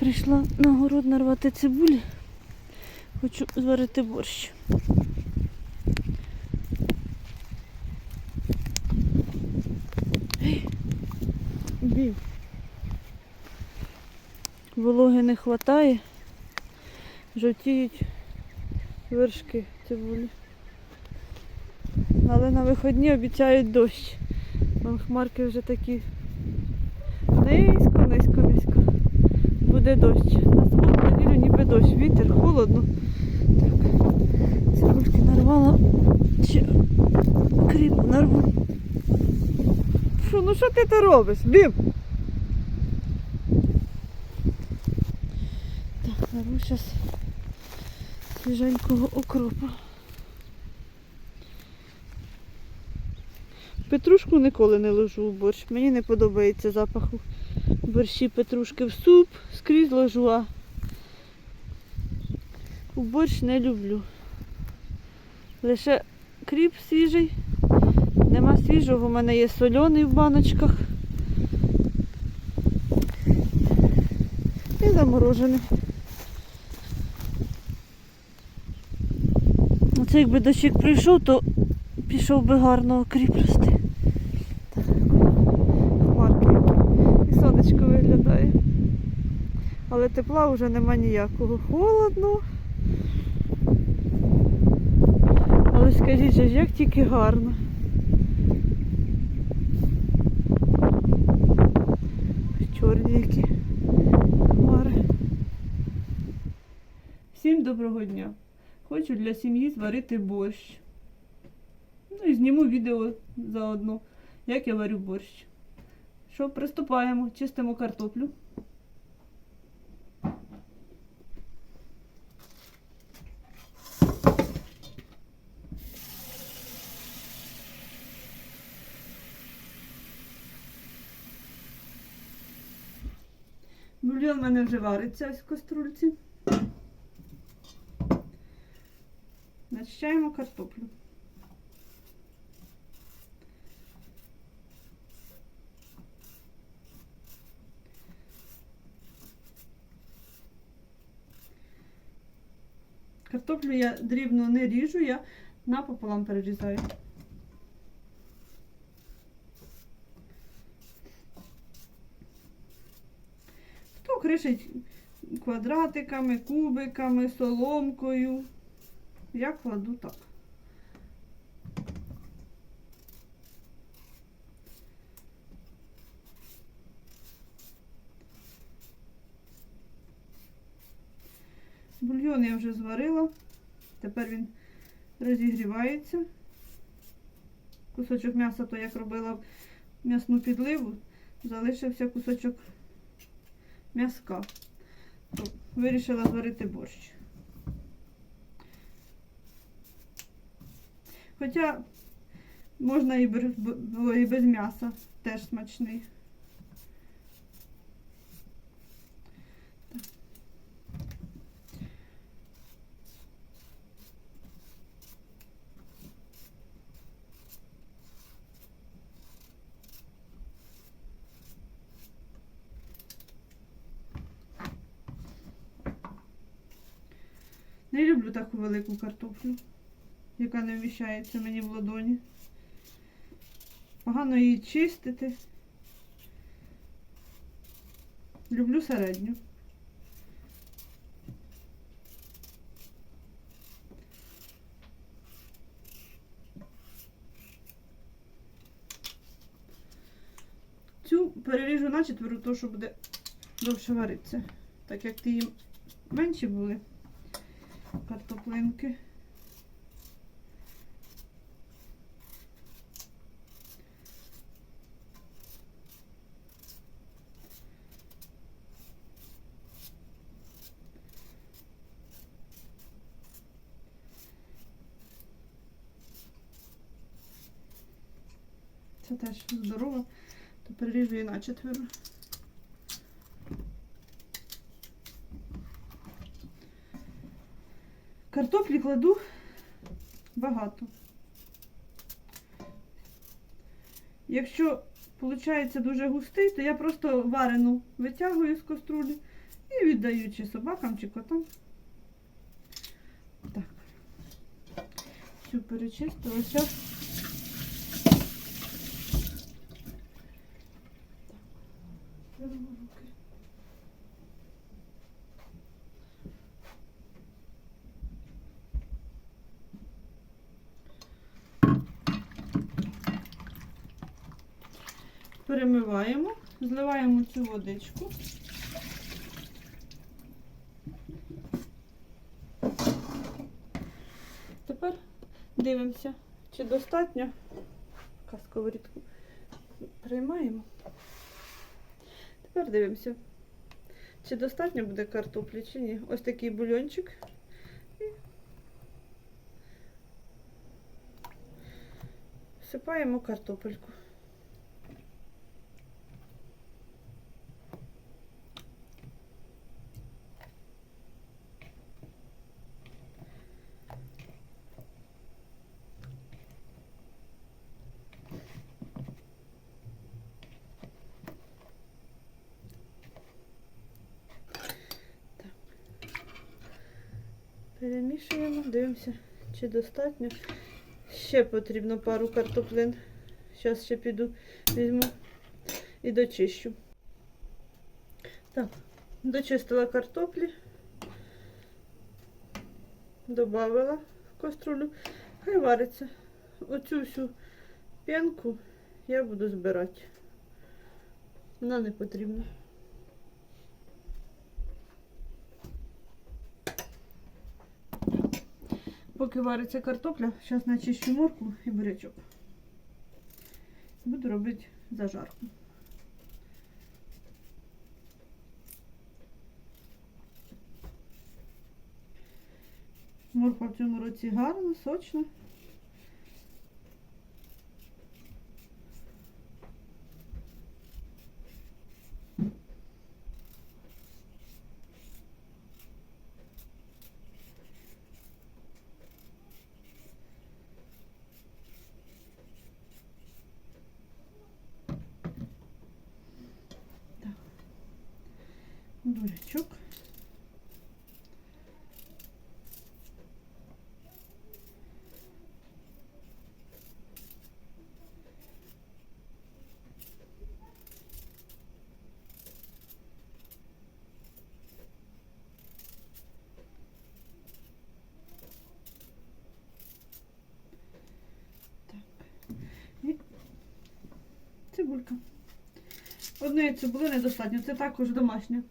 Прийшла на город нарвати цибулі. Хочу зварити борщ. Бів. Вологи не вистачає. Жовтіють вершки цибулі. Але на виходні обіцяють дощ. Вон хмарки вже такі низько, низько. Дощ. На суботу неділю ніби дощ. Вітер, холодно. Так, цибульки нарвала. Ще кріп нарву. Що, ну що ти то робиш? Бім! Так, нарву зараз свіженького окропа. Петрушку ніколи не ложу в борщ. Мені не подобається запах у борщі петрушки в суп, скрізь ложу, а у борщ не люблю. Лише кріп свіжий. Нема свіжого, у мене є соляний в баночках. І заморожений. Оце якби дощик прийшов, то пішов би гарно окріп рости. Так, Хмарки. які. І сонечко виглядає. Але тепла вже нема ніякого. Холодно. Але скажіть, же як тільки гарно. Чорні які хмари. Всім доброго дня! Хочу для сім'ї зварити борщ. Ну і зніму відео заодно, як я варю борщ. Що, приступаємо, чистимо картоплю. Бульйон в мене вже вариться ось в каструльці. Начищаємо картоплю. Картоплю я дрібно не ріжу, я напополам перерізаю. Хто квадратиками, кубиками, соломкою. Я кладу так. Бульйон я вже зварила. Тепер він розігрівається. Кусочок м'яса, то як робила м'ясну підливу, залишився кусочок м'яска. Вирішила зварити борщ. Хоча можна і без, м'яса, теж смачний. Так. Не люблю таку велику картоплю яка не вміщається мені в ладоні. Погано її чистити. Люблю середню. Цю переріжу на четверо, то що буде довше варитися. Так як ті менші були картоплинки. Це теж здорово, то переріжу її на четверо. Картоплі кладу багато. Якщо виходить дуже густий, то я просто варену витягую з каструлі І віддаю чи собакам, чи котам. Так. все перечистила. Зараз. Беремо руки. Перемиваємо, зливаємо цю водичку. Тепер дивимося, чи достатньо сковорідку приймаємо. Тепер дивимося, чи достатньо буде картоплі, чи ні. Ось такий бульончик. І всипаємо картопельку. Перемішуємо, дивимося, чи достатньо. Ще потрібно пару картоплин. Зараз ще піду візьму і дочищу. Так, дочистила картоплі, додавила в каструлю, хай вариться. Оцю всю п'янку я буду збирати. Вона не потрібна. Поки вариться картопля, зараз начищу морку і бурячок. Буду робити зажарку. Морква в цьому році гарна, сочна. Бурячок. Так. І цибулька. Одної цибули недостатньо, це також домашня.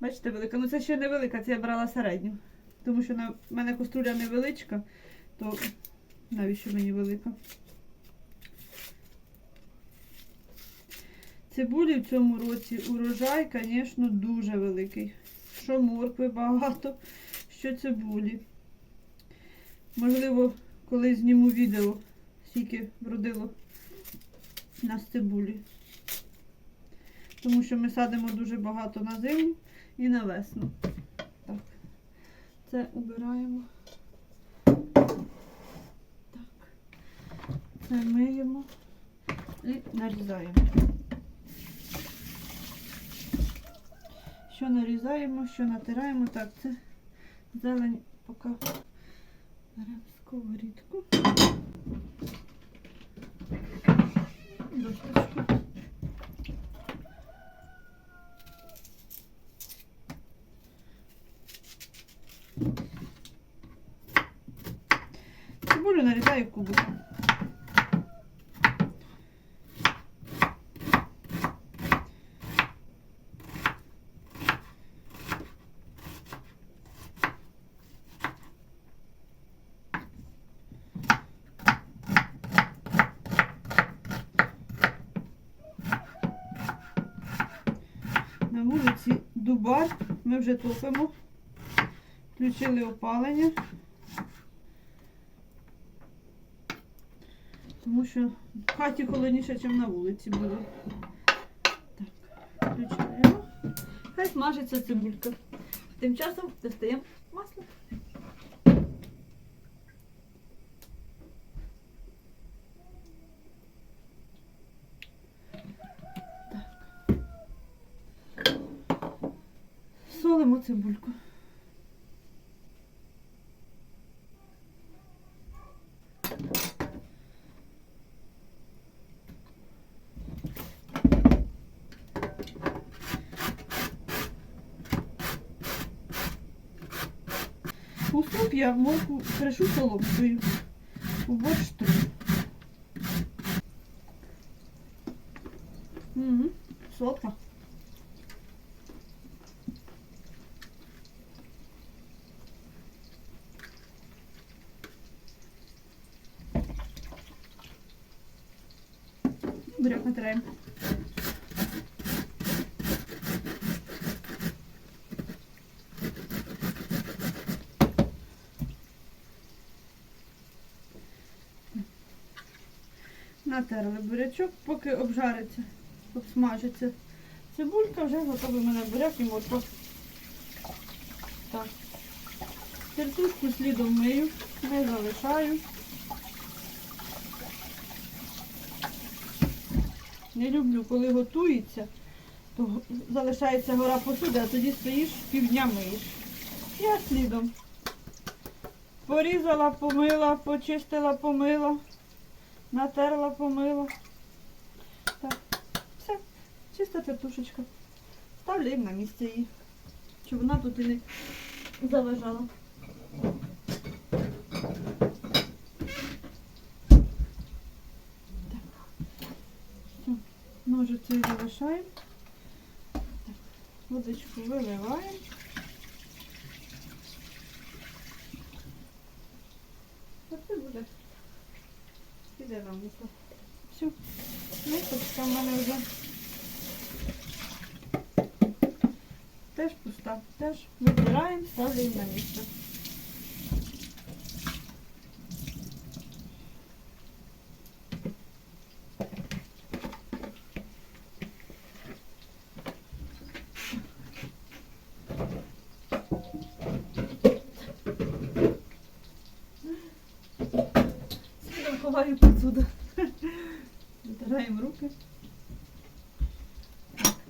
Бачите, велика. Ну це ще не велика, це я брала середню. Тому що на в мене каструля невеличка, то навіщо мені велика? Цибулі в цьому році урожай, звісно, дуже великий. Що моркви багато, що цибулі. Можливо, коли зніму відео, скільки вродило нас цибулі. Тому що ми садимо дуже багато на зиму і на весну. Так, це убираємо. Так. Це миємо і нарізаємо. Що нарізаємо, що натираємо. Так, це зелень поки беремо сковорідку. Досточку. Цибулю нарізаю кубиком. На вулиці Дубар ми вже топимо. Включили опалення. Тому що в хаті холодніше, ніж на вулиці було. Так, включаємо. Хай смажиться цибулька. Тим часом достаємо цибульку. У суп я морку кришу соломкою. У борщ тру. Угу. Сотка. Натерли бурячок, поки обжариться, обсмажиться. Цибулька вже готовий мене буряк і морква. Так. Тертушку слідом мию, не залишаю. Не люблю, коли готується, то залишається гора посуди, а тоді стоїш півдня миєш. Я слідом. Порізала, помила, почистила, помила, натерла, помила. Так, все, чиста тетушечка. Ставлю на місце її, щоб вона тут і не заважала. Все, ножицею залишаємо. Водичку виливаємо. Оце буде. Піде нам місце. Все. Мисочка в мене вже теж пуста. Теж вибираємо, ставляємо на місце.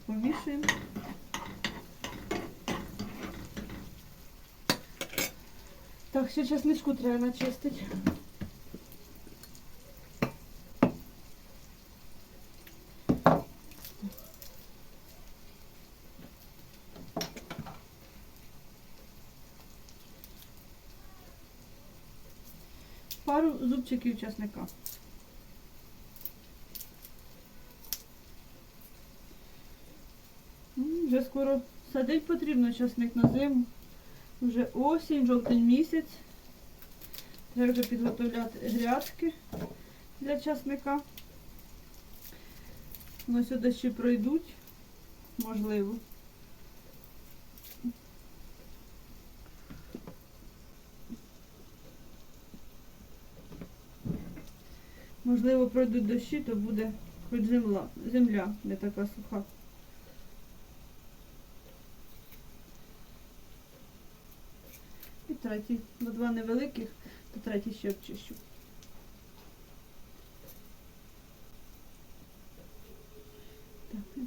Помішуємо. Так, ще чесничку треба начистити. Пару зубчиків чесника. Вже скоро садить потрібно часник на зиму. Вже осінь, жовтень місяць. Треба вже підготовляти грядки для часника. Ну, сюди ще пройдуть, можливо. Можливо, пройдуть дощі, то буде хоч земля, земля не така суха. Третій, бо два невеликих, то третій ще обчищу. Так, ну,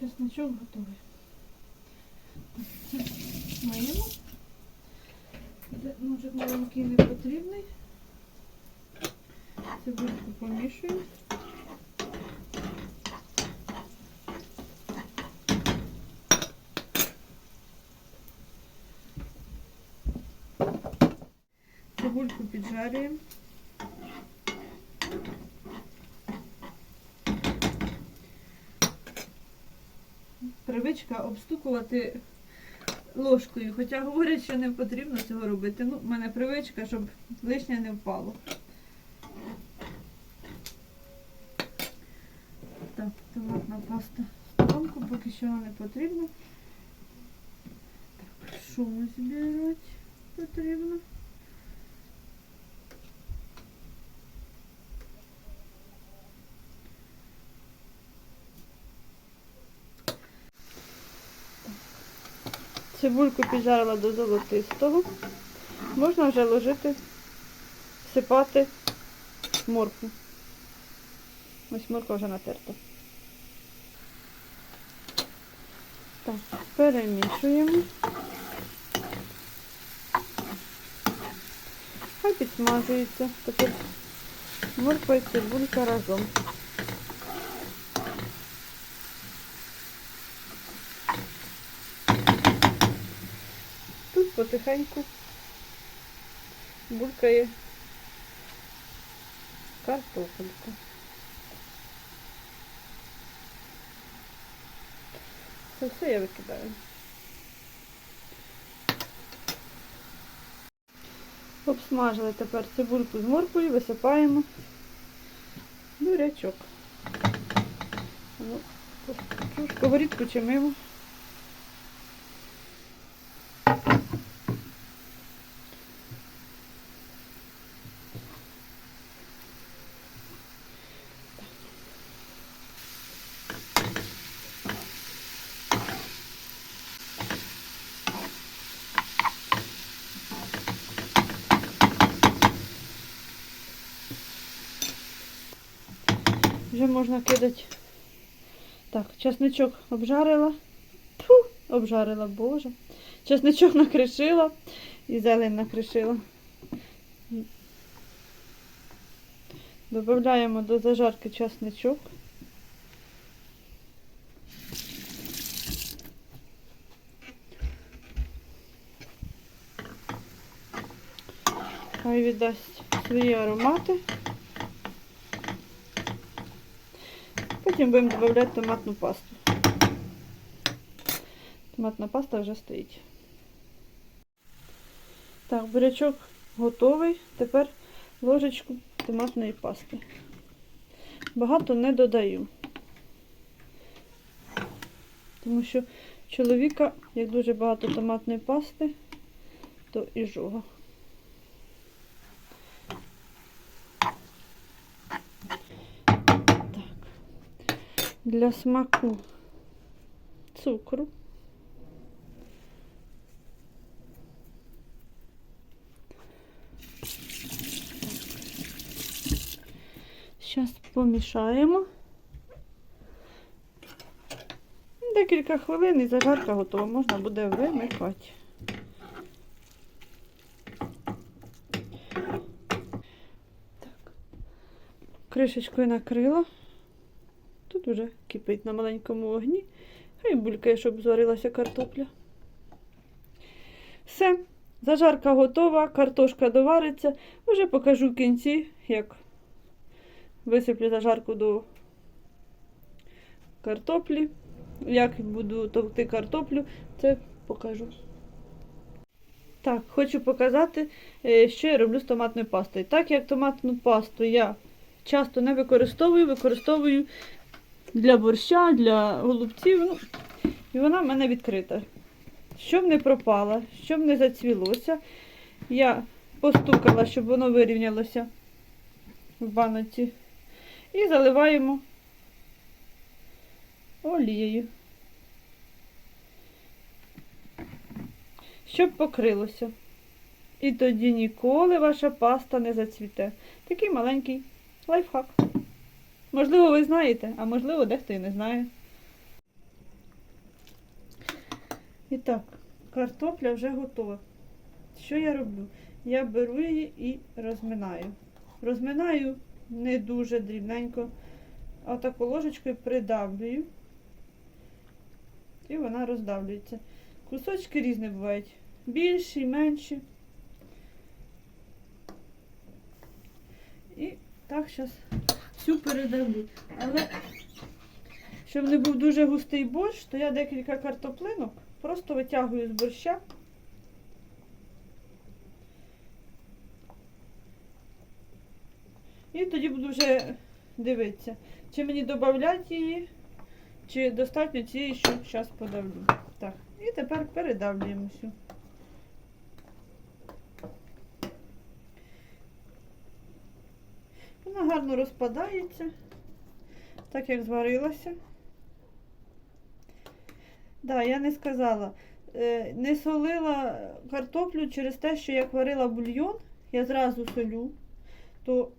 чесночок готовий. Це Ножик маленький не потрібний. Цибульку помішуємо. Цибульку піджарюємо. Привичка обстукувати ложкою, хоча говорять, що не потрібно цього робити. Ну, в мене привичка, щоб лишнє не впало. Так, томатна паста в сторонку, поки що вона не потрібна. Так, шуму збирати потрібно. Цибульку піджарила до золотистого. Можна вже ложити, всипати моркву. Ось морква вже натерта. Так, перемішуємо. Хай підсмажується. Тепер морква і цибулька разом. Тут потихеньку булькає картопелька. Це все я викидаю. Обсмажили тепер цибульку з морквою, висипаємо бурячок. Ну, цю сковорідку чимимо. Вже можна кидати. Так, чесничок обжарила. Тьфу, обжарила, боже. Чесничок накришила і зелень накришила. Додаємо до зажарки чесничок. Хай віддасть свої аромати. Потім будемо додавати томатну пасту. Томатна паста вже стоїть. Так, бурячок готовий. Тепер ложечку томатної пасти. Багато не додаю. Тому що чоловіка, як дуже багато томатної пасти, то і жога. Так. Для смаку цукру. Зараз помішаємо. Декілька хвилин і зажарка готова, можна буде вимикати. Так. Кришечкою накрила. Тут уже кипить на маленькому вогні. Хай булькає, щоб зварилася картопля. Все, зажарка готова, картошка довариться. Уже покажу в кінці, як висиплю зажарку до картоплі. Як буду товкти картоплю, це покажу. Так, хочу показати, е, що я роблю з томатною пастою. Так як томатну пасту я часто не використовую, використовую для борща, для голубців. Ну, і вона в мене відкрита. Щоб не пропала, щоб не зацвілося, я постукала, щоб воно вирівнялося в баноці. І заливаємо олією. Щоб покрилося. І тоді ніколи ваша паста не зацвіте. Такий маленький лайфхак. Можливо, ви знаєте, а можливо, дехто і не знає. І так, картопля вже готова. Що я роблю? Я беру її і розминаю. Розминаю не дуже дрібненько, а таку ложечкою придавлюю. І вона роздавлюється. Кусочки різні бувають. Більші, менші. І так зараз всю передавлю. Але щоб не був дуже густий борщ, то я декілька картоплинок просто витягую з борща. І тоді буду вже дивитися, чи мені додати її, чи достатньо цієї, що зараз подавлю. Так, і тепер передавлюємо всю. Вона гарно розпадається, так як зварилася. Да, я не сказала. Е, Не солила картоплю через те, що як варила бульйон, я зразу солю, то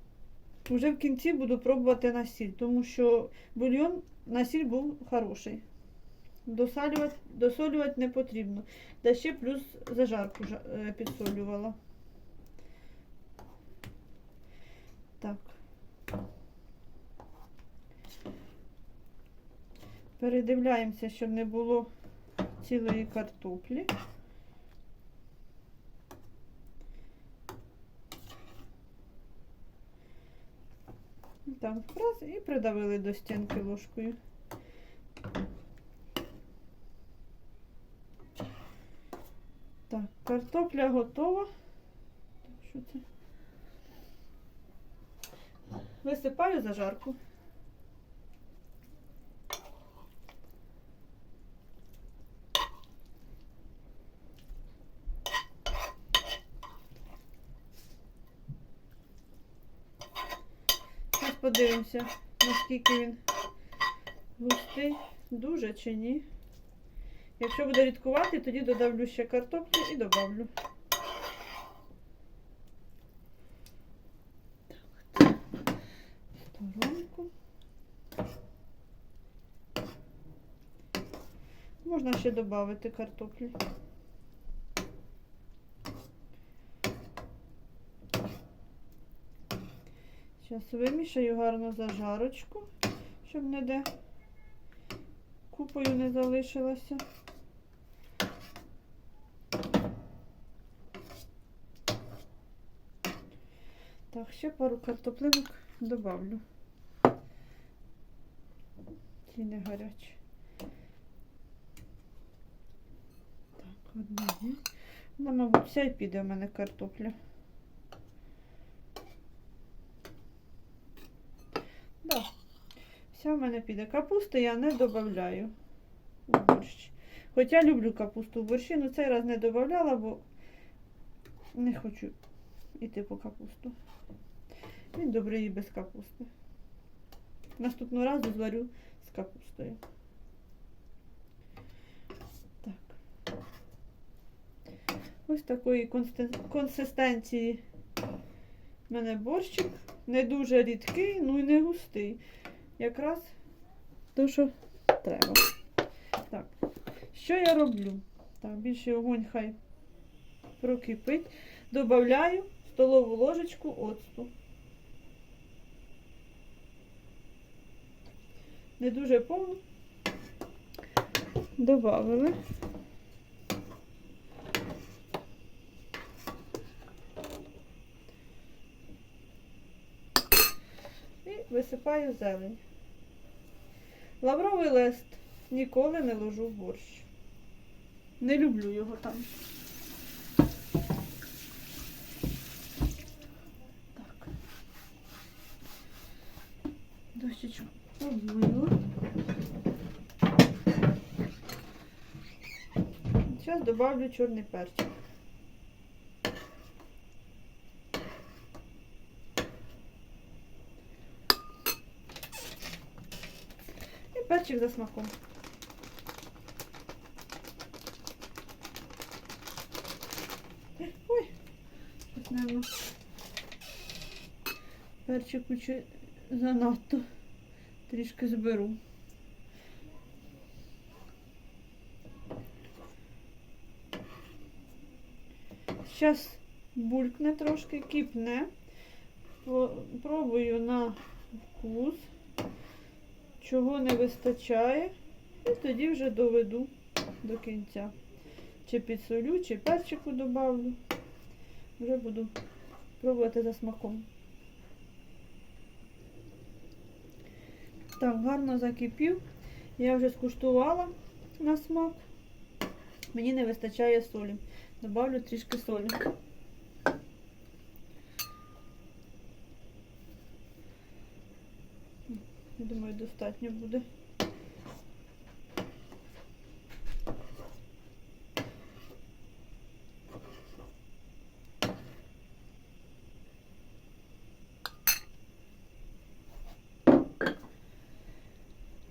вже в кінці буду пробувати на сіль, тому що бульйон на сіль був хороший. Досалювати, досолювати не потрібно. Та ще плюс зажарку е, підсолювала. Так. Передивляємося, щоб не було цілої картоплі. Так, раз і придавили до стінки ложкою. Так, картопля готова. Що це? Висипаю зажарку. Зараз подивимося, наскільки він густий, дуже чи ні. Якщо буде рідкувати, тоді додавлю ще картоплю і добавлю. Так, сторонку. Можна ще додати картоплі. Зараз вимішаю гарно зажарочку, щоб ніде купою не залишилося. Так, ще пару картоплинок добавлю. Ті не гарячі. Так, одна є. Ну, мабуть, вся й піде в мене картопля. Да. Вся в мене піде. Капусти я не додаю у борщ. Хоча люблю капусту в борщі, але цей раз не додавала, бо не хочу йти по капусту. Він добре їй без капусти. Наступного разу зварю з капустою. Так. Ось такої консистенції в мене борщик. Не дуже рідкий, ну і не густий. Якраз то, що треба. Так, що я роблю? Так, більше огонь хай прокипить. Добавляю столову ложечку оцту. Не дуже повно. Добавили. І висипаю зелень. Лавровий лист ніколи не ложу в борщ. Не люблю його там. Так. Дощечку обмила. Зараз добавлю чорний перчик. Перчик за смаком. Ой, щось, наверно, перчику чи занадто. Трішки зберу. Зараз булькне трошки, кипне. Пробую на вкус, чого не вистачає. І тоді вже доведу до кінця. Чи підсолю, чи перчику добавлю. Вже буду пробувати за смаком. Так, гарно закипів. Я вже скуштувала на смак. Мені не вистачає солі. Добавлю трішки солі. Я думаю, достатньо буде.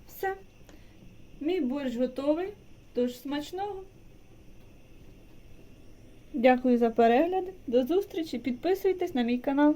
Все. Мій борщ готовий. Тож смачного. Дякую за перегляд. До зустрічі. Підписуйтесь на мій канал.